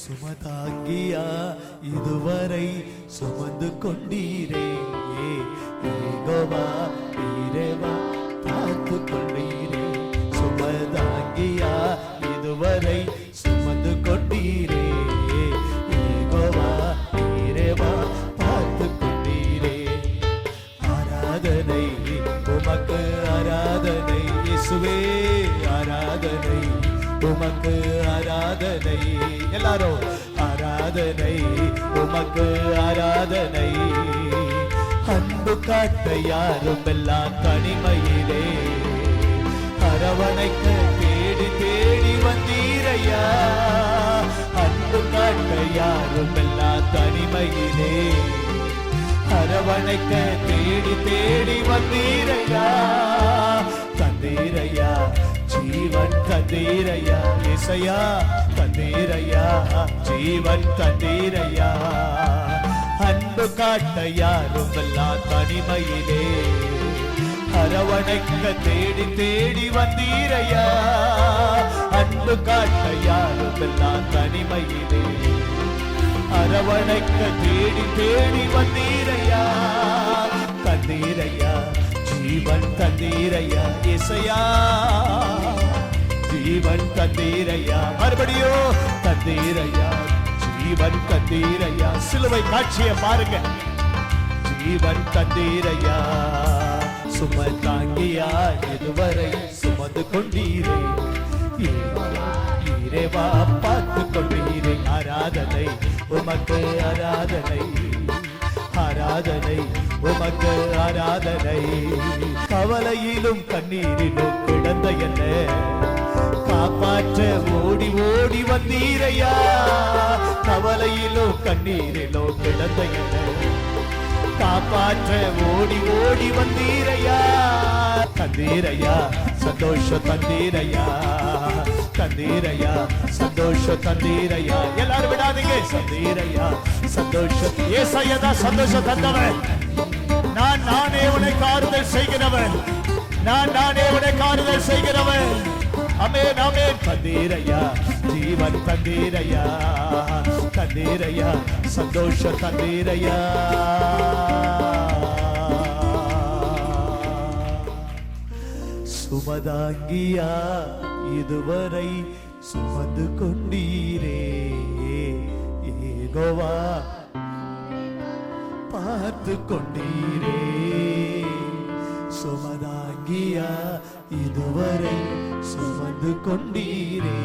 சுமதாங்கியா இதுவரை சுமந்து கொண்டீரே. ஏகோவா வீரவா பார்த்து கொண்டீரே. சுமதாங்கியா இதுவரை சுமந்து கொண்டீரே. ஏகோவா வீரவா பார்த்து கொண்டீரே. ஆராதனை உமக்கு ஆராதனை உமக்கு ஆராதனை. எல்லாரும் ஆராதனை. உமக்கு ஆராதனை. அன்பு காட்ட யாரும் எல்லாம் தனிமையிலே. அரவணைக்க தேடி தேடி வந்தீரையா? அன்பு காட்ட யாரும் எல்லாம் தனிமையிலே. அரவணைக்க தேடி தேடி வந்தீர் தந்தீரையா இசையா தந்தீரையா ஜீவன் தந்தீரையா அன்பு காட்ட யாரும் தனிமையிலே? அரவணைக்க தேடி தேடி வந்தீரையா? அன்பு காட்ட யாரும் தனிமையிலே? அரவணைக்க தேடி தேடி வந்தீரையா? தந்தீரையா ஜீவன் தந்தீரையா இசையா ஜீவன் கத்தீரையா மறுபடியோ கத்தீரையா ஜீவன் கத்தீரையா சிலுவை காட்சியை பாருங்க. ஜீவன் கத்தீரையா சும தாங்கியா இதுவரை? சுமந்து கொண்டீரே. இறைவா பார்த்து கொண்டீரே. ஆராதனை உமக்கு ஆராதனை. ஆராதனை உமக்கு ஆராதனை. கவலையிலும் கண்ணீரிலும் கிடந்த என்ன காப்பாற்ற. ஓடி ஓடி வந்தீரையா? கவலையிலோ கண்ணீரிலோ கிடந்த காப்பாற்ற. ஓடி ஓடி வந்தீரையா? தந்தீரையா? சந்தோஷ தந்தீரையா? தந்தீரையா? சந்தோஷ தந்தீரையா? எல்லாரும் விடாதீங்க. சந்தீரையா சந்தோஷ ஏசையதா சந்தோஷ தந்தவன். நான் நானே உனக்கு ஆறுதல் செய்கிறவன். நான் நானே உனக்கு ஆறுதல் செய்கிறவன். அமேன் அமேன் தந்தீரையா ஜீவன் தந்தீரையா தந்தீரையா சந்தோஷ தந்தீரையா. சுமதாங்கியா இதுவரை சுமந்து கொண்டீரே. ஏகோவா பார்த்து கொண்டீரே. சுமதா பாக்கியா இதுவரை சுமந்து கொண்டீரே.